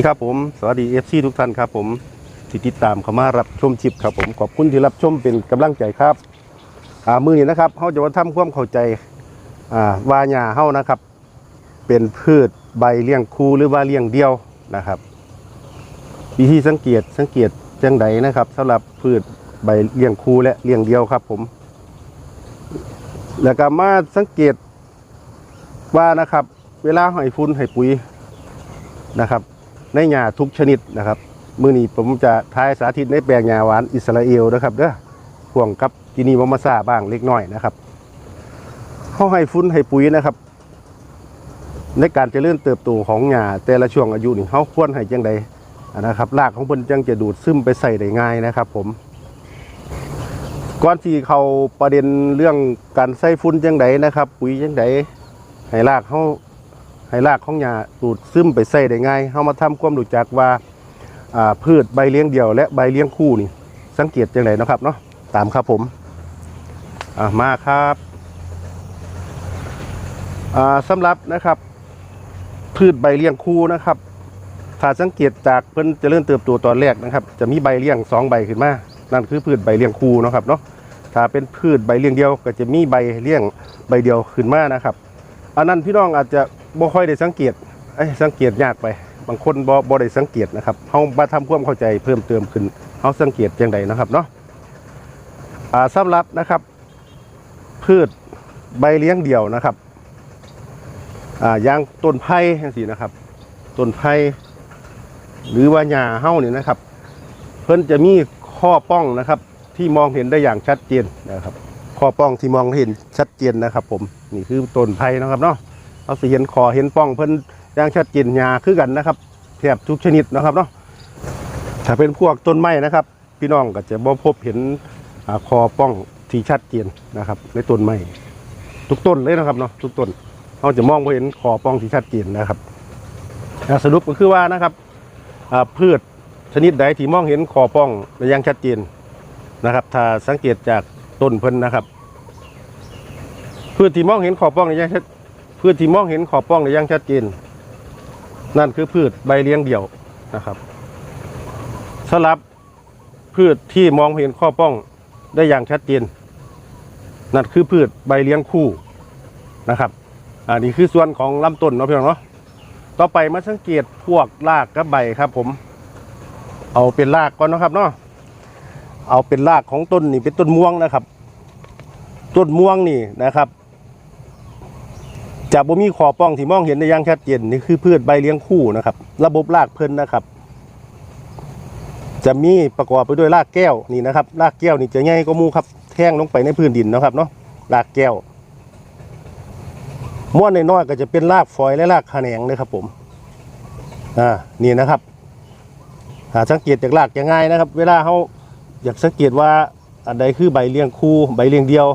สวัสดีเอฟซีทุกท่านครับผมที่ติดตามเข้ามารับชมชิปครับผมขอบคุณที่รับชมเป็นกำลังใจครับอ่ามือนี้นะครับเขาจะมาทำความเข้าใจอ่าวาหญ้าเฮานะครับ เป็นพืชใบเลี้ยงคู่หรือว่าเลี้ยงเดียวนะครับ วิธีสังเกตสังเกตจังใดนะครับสำหรับพืชใบเลี้ยงคู่และเลี้ยงเดียวครับผม แล้วก็มาสังเกตว่านะครับ เวลาให้ฟุ้นให้ปุ๋ยนะครับ ในหญ้าทุกชนิดนะครับ มื้อนี้ผมจะทายสาธิตในแปลงหญ้าหวานอิสราเอลนะครับเด้อพ่วงกับกินีมอมาซาบ้างเล็กน้อยนะครับเขาให้ฟุ้นให้ปุ๋ยนะครับ ในการเจริญเติบโตของหญ้าแต่ละช่วงอายุนี่เขาควรให้จังใดนะครับรากของเพิ่นจังจะดูดซึมไปใส่ได้ง่ายนะครับ ผมก่อนที่เขาประเด็นเรื่องการใส่ฟุ้นจังใดนะครับ ปุ๋ยจังใดให้รากเขา ให้รากของหญ้าดูดซึมไปใส่ได้ง่ายเขามาทำความรู้จักว่าอ่าพืชใบเลี้ยงเดี่ยว และใบเลี้ยงคู่นี่ สังเกตจังไดนะครับเนาะตามครับผมอ่ามาครับอ่าสำหรับนะครับ พืชใบเลี้ยงคู่นะครับถ้าสังเกตจากเพิ่นเจะเริ่มเติบโตตอนแรกนะครับ จะมีใบเลี้ยงสองใบขึ้นมานั่นคือพืชใบเลี้ยงคู่นะครับเนาะถ้าเป็นพืชใบเลี้ยงเดียว ก็จะมีใบเลี้ยงใบเดียวขึ้นมานะครับ อันนั้นพี่น้องอาจจะ บ่ค่อยได้สังเกตเอ้ยสังเกตยากไป บางคนบ่บ่ได้สังเกตนะครับเฮามาทำความเข้าใจเพิ่มเติมขึ้นเฮาสังเกตจังไดนะครับเนาะอ่าสำหรับนะครับ พืชใบเลี้ยงเดี่ยวนะครับอ่ายางต้นไผ่จังซี่นะครับต้นไผ่หรือว่าหญ้าเฮาเนี่ยนะครับ เพิ่นจะมีข้อป้องนะครับ ที่มองเห็นได้อย่างชัดเจนนะครับ ข้อป้องที่มองเห็นชัดเจนนะครับ ผมนี่คือต้นไผ่นะครับเนาะ เราสิเห็นคอเห็นป้องเพิ่นย่างชัดเจนหญ้าคือกันนะครับแทบทุกชนิดนะครับเนาะถ้าเป็นพวกต้นไม้นะครับ พี่น้องก็จะบ่พบเห็นอคอป้องที่ชัดเจนนะครับ ในต้นไม้ทุกต้นเลยนะครับเนาะทุกต้นเราจะมองบ่เห็นคอป้องที่ชัดเจนนะครับสรุปก็คือว่านะครับพืชชนิดใดที่มองเห็นคอป้องอย่างชัดเจนนะครับ ถ้าสังเกตจากต้นเพิ่นนะครับพืชที่มองเห็นขอบป้องในอย่างชัด พืชที่มองเห็นขอบป้องในอย่างชัดเจน นั่นคือพืชใบเลี้ยงเดี่ยวนะครับสลับพืชที่มองเห็นข้อป้องได้อย่างชัดเจน นั่นคือพืชใบเลี้ยงคู่นะครับอันนี้คือส่วนของลำต้นเนาะพี่น้องเนาะต่อไปมาสังเกตพวกรากกับใบครับผม เอาเป็นรากก่อนนะครับเนาะเอาเป็นรากของต้นนี่เป็นต้นม่วงนะครับ ต้นม่วงนี่นะครับ จะบ่มีขอป้องที่มองเห็นได้อย่างชัดเจนนี่คือพืชใบเลี้ยงคู่นะครับ ระบบรากเพิ่นนะครับ จะมีประกอบไปด้วยรากแก้วนี่นะครับ รากแก้วนี่จะใหญ่กว่าหมูครับแท่งลงไปในพื้นดินนะครับเนาะรากแก้วม้วนน้อยๆก็จะเป็นรากฝอยและรากขแหนงนะครับผมอ่านี่นะครับหาสังเกตจากรากจะง่ายนะครับ เวลาเขาอยากสังเกตว่าอันใดคือใบเลี้ยงคู่ใบเลี้ยงเดียว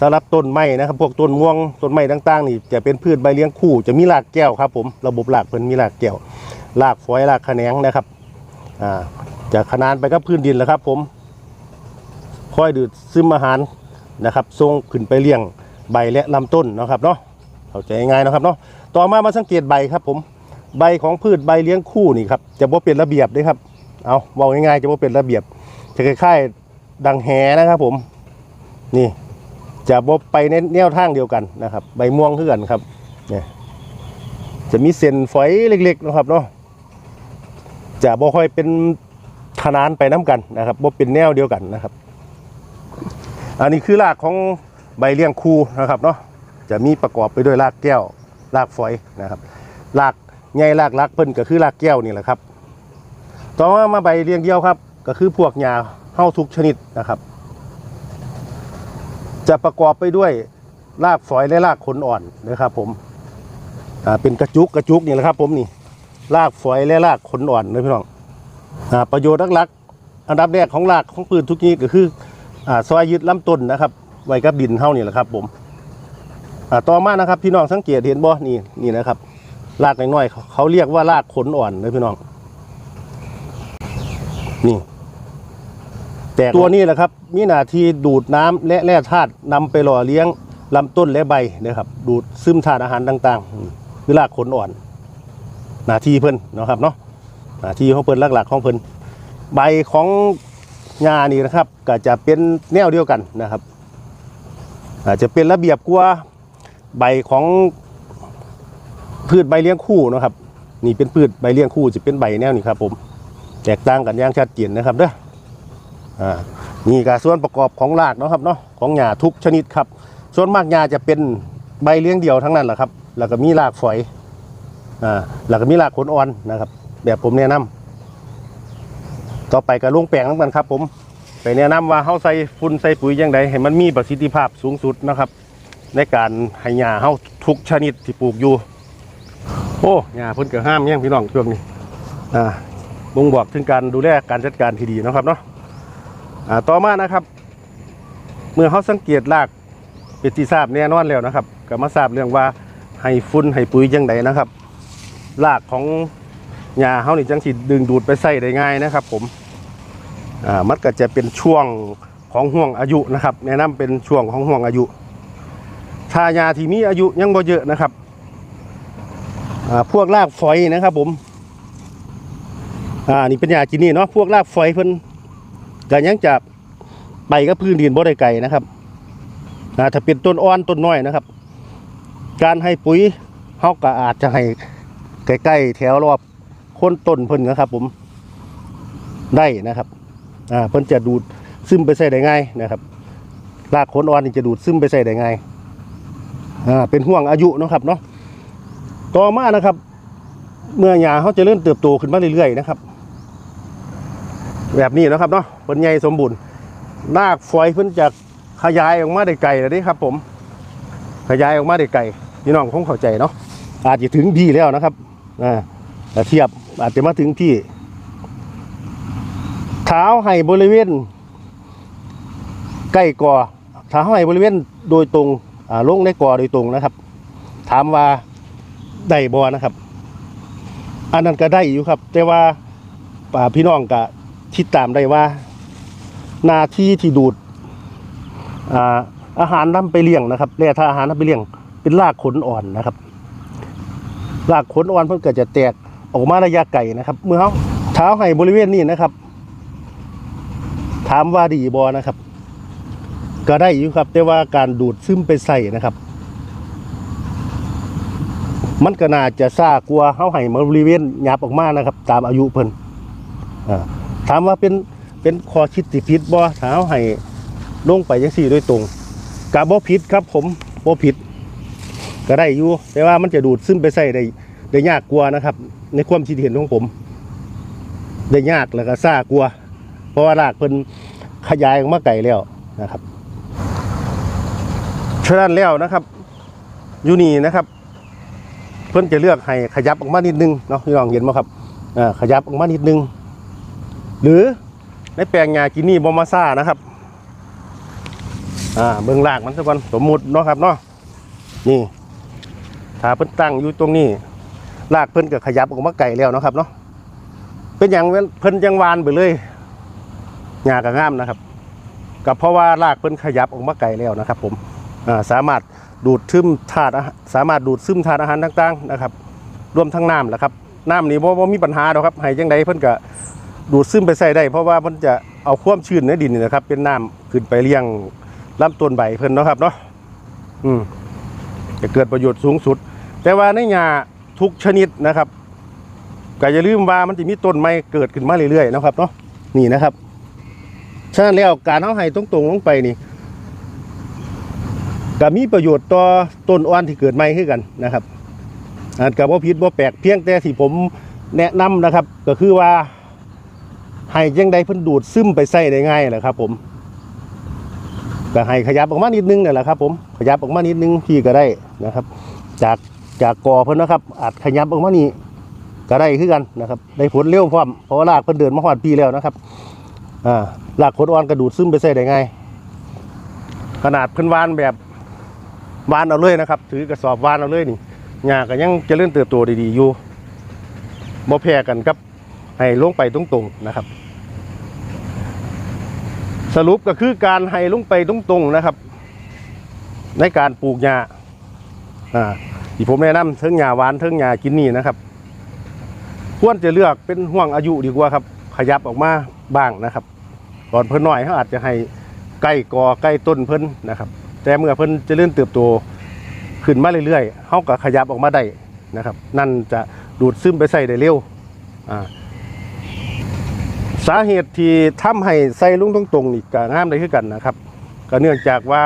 สำหรับต้นไม้นะครับ พวกต้นม่วงต้นไม้ต่างๆนี่จะเป็นพืชใบเลี้ยงคู่ จะมีรากแก้วครับ ผมระบบรากเพิ่นมีรากแก้วรากฝอยรากแหนงนะครับอ่าจะขนานไปกับพื้นดินแหล้วครับ ผมค่อยดูดซึมอาหารนะครับส่งขึ้นไปเลี้ยงใบและลำต้นนะครับเนาะเข้าใจง่ายๆนะครับเนาะต่อมามาสังเกตใบครับ ผมใบของพืชใบเลี้ยงคู่นี่ครับจะบ่เป็นระเบียบเด้ครับเอาเว้าง่ายๆจะบ่เป็นระเบียบจะคล้ายๆดังแหนะครับผมนี่ จะบบไปในแนวทางเดียวกันนะครับ ใบม่วงคือกันครับเนี่ยจะมีเส้นฝอยเล็กๆนะครับเนาะจะบ่ค่อยเป็นขนานไปน้กันนะครับบ่เป็นแนวเดียวกันนะครับ อันนี้คือรากของใบเลี้ยงคูนะครับเนาะจะมีประกอบไปด้วยรากแก้วรากฝอยนะครับรากใหญ่รากลักเพิ่นก็คือรากแก้วนี่แหละครับ ต่อมามาใบเลี้ยงเดียวครับ ก็คือพวกหญ้าเฮ้าทุกชนิดนะครับ จะประกอบไปด้วยรากฝอยและรากขนอ่อนนะครับผมอ่าเป็นกระจุกกระจุกนี่แหละครับ ผมนี่รากฝอยและรากขนอ่อนนะพี่น้องอ่าประโยชน์หลักๆอันดับแรกของรากของพืชทุกนี้ก็คืออ่าซอยยึดลำต้นนะครับ ไว้กับดินเท่านี่แหละครับ ผมอ่าต่อมานะครับ พี่น้องสังเกตเห็นบ่นี่นี่นะครับรากน้อยๆเขาเรียกว่ารากขนอ่อนนะพี่น้อง นี่ แต่ตัวนี้แหละครับมีหน้าที่ดูดน้ำและแร่ธาตุนำไปหล่อเลี้ยงลำต้นและใบนะครับ ดูดซึมธาตุอาหารต่างๆคือรากขนอ่อน หน้าที่เพิ่นนะครับเนาะหน้าที่ของเพิ่นหลักๆของเพิ่นใบของหญ้านี่นะครับ ก็จะเป็นแนวเดียวกันนะครับอาจจะเป็นระเบียบกว่าใบของพืชใบเลี้ยงคู่นะครับ นี่เป็นพืชใบเลี้ยงคู่จะเป็นใบแนวนี้ครับผมแตกต่างกันอย่างชัดเจนนะครับเด้อ อ่านี่ก็ส่วนประกอบของรากเนาะครับเนาะของหญ้าทุกชนิดครับ ส่วนมากหญ้าจะเป็นใบเลี้ยงเดียวทั้งนั้นแหละครับ แล้วก็มีรากฝอยอ่าแล้วก็มีรากขนอ่อนนะครับ แบบผมแนะนำต่อไปก็ลงแปลงน้ำกันครับ ผมไปแนะนำว่าเฮาใส่ฝุ่นใส่ปุ๋ยยังไงให้มันมีประสิทธิภาพสูงสุดนะครับ ในการให้หญ้าเฮาทุกชนิดที่ปลูกอยู่ โอ้หญ้าเพิ่นก็ห้ามแย่งพี่น้องช่วงนี้อ่าบ่งบอกถึงการดูแลการจัดการที่ดีนะครับเนาะ ต่อมานะครับ เมื่อเขาสังเกตรากเป็นที่ทราบแน่นอนแล้วนะครับก็มาทราบเรื่องว่าให้ฝุ่นให้ปุ๋ยยังไงนะครับรากของหญ้าเขานี่จังสิดึงดูดไปใส่ได้ง่ายนะครับ ผมมันก็จะเป็นช่วงของห่วงอายุนะครับ แนะนำเป็นช่วงของห่วงอายุถ้าหญ้าที่มีอายุยังบ่เยอะนะครับพวกรากฝอยนะครับ ผม อ่านี่เป็นหญ้าจีนี่เนาะพวกรากฝอยเพิ่น ก็ยังจะไปกับพื้นดินบ่ได้ไกลนะครับถ้าเป็นต้นอ่อนต้นน้อยนะครับ การให้ปุ๋ยเฮาก็อาจจะให้ใกล้ๆแถวรอบโคนต้นเพิ่นนะครับ ผมได้นะครับอ่าเพิ่นจะดูดซึมไปใส่ได้ง่ายนะครับรากโคนอ่อนนี่จะดูดซึมไปใส่ได้ง่ายอ่าเป็นห่วงอายุนะครับเนาะต่อมานะครับ เมื่อหญ้าเขาจะเริ่มเติบโตขึ้นมาเรื่อยๆนะครับ แบบนี้นะครับเนาะเพิ่นใหญ่สมบูรณ์รากฝอยเพิ่นจะขยายออกมาได้ไกลแล้วเด้ครับ ผม ขยายออกมาได้ไกลพี่น้องคงเข้าใจเนาะอาจจะถึงพี่แล้วนะครับอ่าแต่เทียบอาจจะมาถึงพี่เท้าให้บริเวณใกล้กอเท้าให้บริเวณโดยตรงอ่าลงในกอโดยตรงนะครับ ถามว่าได้บอนะครับ อันนั้นก็ได้อยู่ครับ แต่ว่าป่าพี่น้องก็ ทิดตามได้ว่านาที่ที่ดูดอาอาหารนำไปเลี้ยงนะครับแร่ธาตุอาหารนำไปเลี้ยง เป็นรากขนอ่อนนะครับรากขนอ่อนเพิ่นก็จะแตกออกมาระยะไกลนะครับ เมื่อเขาเท้าให้บริเวณนี้นะครับ ถามว่าดีบอนะครับ ก็ได้อยู่ครับ แต่ว่าการดูดซึมไปใส่นะครับ มันก็น่าจะซากลัวาเขาให้บริเวณหยับออกมานะครับ ตามอายุเพิ่นอ่า ถามว่าเป็นเป็นคอคิดติพิษบ่ถาเขาให้ลงไปยังสี่โดยตรงกับบ่ผิดครับ ผมบ่ผิดก็ได้อยู่แต่ว่ามันจะดูดซึมไปใส่ได้ได้ยากกว่านะครับ ในความคิดเห็นของผม ได้ยากแล้วก็ซ่ากลัว เพราะว่ารากเพิ่นขยายออกมาไกลแล้วนะครับฉะนั้นแล้วนะครับอยู่นี่นะครับ เพิ่นจะเลือกให้ขยับออกมานิดนึงเนาะพี่น้องเห็นไหมครับอ่าขยับออกมานิดนึง หรือในแปลงยากินี่บอมาซ่านะครับอ่าเบื้องล่างมันสักก่อนสมมุติเนาะครับเนาะนี่ถ้าเพิ่นตั้งอยู่ตรงนี้ลากเพิ่นก็ขยับออกมาไกลแล้วนะครับเนาะเป็นอย่างเพิ่นจังวานไปเลยหญ้าก็งามนะครับก็เพราะว่าลากเพิ่นขยับออกมาไกลแล้วนะครับ ผมอ่าสามารถดูดซึมธาตุสามารถดูดซึมธาตุอาหารต่างๆนะครับ รวมทั้งน้ำแหละครับน้ำนี่บ่บ่มีปัญหาหรอกครับให้จังใดเพิ่นก็ ดูดซึมไปใส่ได้ เพราะว่าเพิ่นจะเอาความชื้นในดินนี่นะครับ เป็นน้ำขึ้นไปเลี้ยงลำต้นใบเพิ่นเนาะครับเนาะอืมจะเกิดประโยชน์สูงสุด แต่ว่าในหญ้าทุกชนิดนะครับก็อย่าลืมว่ามันจะมีต้นไม้เกิดขึ้นมาเรื่อยๆนะครับเนาะนี่นะครับฉะนั้นแล้วการเอาให้ตรงๆลงไปนี่ก็มีประโยชน์ต่อต้นอ่อนที่เกิดใหม่ขึ้นกันนะครับอาจกับว่าพิษว่าแปลกเพียงแต่ที่ผมแนะนำนะครับ ก็คือว่า ให้ยังใดเพิ่นดูดซึมไปใส่ได้ง่ายแหละครับ ผมก็ให้ขยับออกมานิดนึงเนี่ยแหละครับ ผมขยับออกมานิดนึงพี่ก็ได้นะครับ จากจากกอเพิ่นนะครับอาจขยับออกมานี่ก็ได้คือกันนะครับได้ผลเร็วพร้อมเพราะว่ารากเพิ่นเดินมาหอดปีแล้วนะครับอ่ารากโคตรอ่อนกระดูดซึมไปใส่ได้ไงายขนาดเพิ่นวานแบบวานเอาเลยนะครับ ถือกระสอบวานเอาเลยนี่หญ้าก็ยังเจริญเติบโตดีๆอยู่บ่แพ้กันครับ ให้ลงไปตรงๆนะครับ สรุปก็คือการให้ลงไปตรงๆนะครับ ในการปลูกหญ้าอ่าที่ผมแนะนำเทิงหญ้าหวานเทิงหญ้ากินนี่นะครับ ควรจะเลือกเป็นห่วงอายุดีกว่าครับ ขยับออกมาบ้างนะครับ ตอนเพิ่นหน้อยเขาอาจจะให้ใกล้กอใกล้ต้นเพิ่นนะครับ แต่เมื่อเพิ่นจะเลื่อนเติบโตขึ้นมาเรื่อยๆเขาก็ขยับออกมาได้นะครับ นั่นจะดูดซึมไปใส่ได้เร็วอ่า สาเหตุที่ทำให้ใส่ลุงตรงๆนี่ก็งามได้คือกันนะครับ ก็เนื่องจากว่า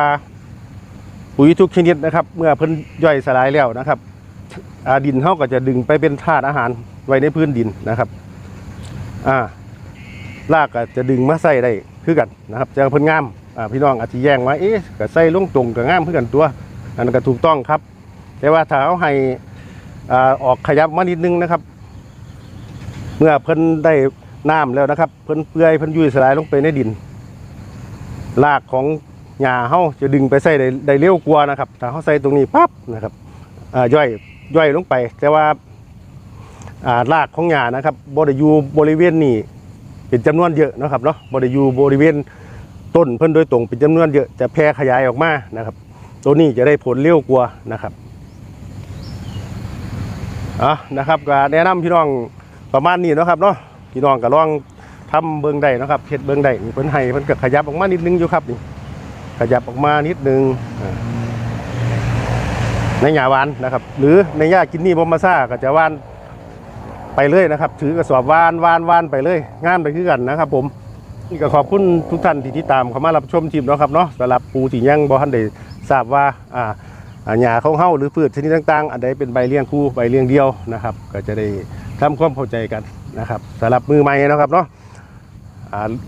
ปุ๋ยทุกชนิดนะครับ เมื่อเพิ่นย่อยสลายแล้วนะครับอาดินเขาก็จะดึงไปเป็นธาตุอาหารไว้ในพื้นดินนะครับอ่ารากก็จะดึงมาใส่ได้คือกันนะครับจะเพิ่นงามพี่น้องอาจจะแย้งว่าเอ๊ะก็ใส่ลงตรงก็งามคือกันตัวอันนั้นก็ถูกต้องครับ แต่ว่าถ้าเอาให้อออกขยับมานิดนึงนะครับ เมื่อเพิ่นได้ น้ำแล้วนะครับ เพิ่นเปื่อยเพิ่นยุ่ยสลายลงไปในดินรากของหญ้าเฮาจะดึงไปใส่ได้ได้เร็วกว่านะครับ ถ้าเฮาใส่ตรงนี้ปั๊บนะครับอ่าย่อยย่อยลงไป แต่ว่าอ่ารากของหญ้านะครับบ่ได้อยู่บริเวณนี้เป็นจำนวนเยอะนะครับเนาะบ่ได้อยู่บริเวณต้นเพิ่นโดยตรงเป็นจำนวนเยอะจะแพร่ขยายออกมานะครับ ตัวนี้จะได้ผลเร็วกว่านะครับอะนะครับก็แนะนำพี่น้องประมาณนี้นะครับเนาะ พี่น้องก็ลองทำเบิ่งได้เนะครับเฮ็ดเบิ่งได้นี่เพิ่นให้เพิ่นก็ขยับออกมานิดนึงอยู่ครับนี่ขยับออกมานิดนึงในหญ้าหวานนะครับ หรือในหญ้ากินนี่บ่มาซ่าก็จะหวานไปเลยนะครับ ถือกระสอบวานวานวานไปเลยงานไปคือกันนะครับ ผมนี่ก็ขอบคุณทุกท่านที่ติดตามเข้ามารับชมทีมนะครับเนาะสำหรับปูที่ยังบ่ทันได้ทราบว่าอ่าอาหญ้าของเฮาหรือพืชชนิดต่างๆ อันใดเป็นใบเลี้ยงคู่ใบเลี้ยงเดียวนะครับ ก็จะได้ทำความเข้าใจกัน นะครับสำหรับมือใหม่นะครับเนาะ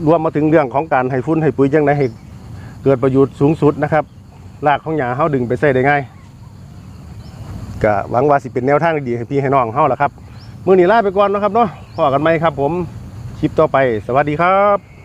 รวมมาถึงเรื่องของการให้ฟุ้นให้ปุ๋ยยังไงให้เกิดประโยชน์สูงสุดนะครับรากของหญ้าเฮาดึงไปใส่ได้ง่ายก็หวังว่าสิเป็นแนวทางดีให้พี่ให้น้องเฮาล่ะครับ มื้อนี้ลาไปก่อนนะครับเนาะพอกันไหมครับ ผมคลิปต่อไป สวัสดีครับ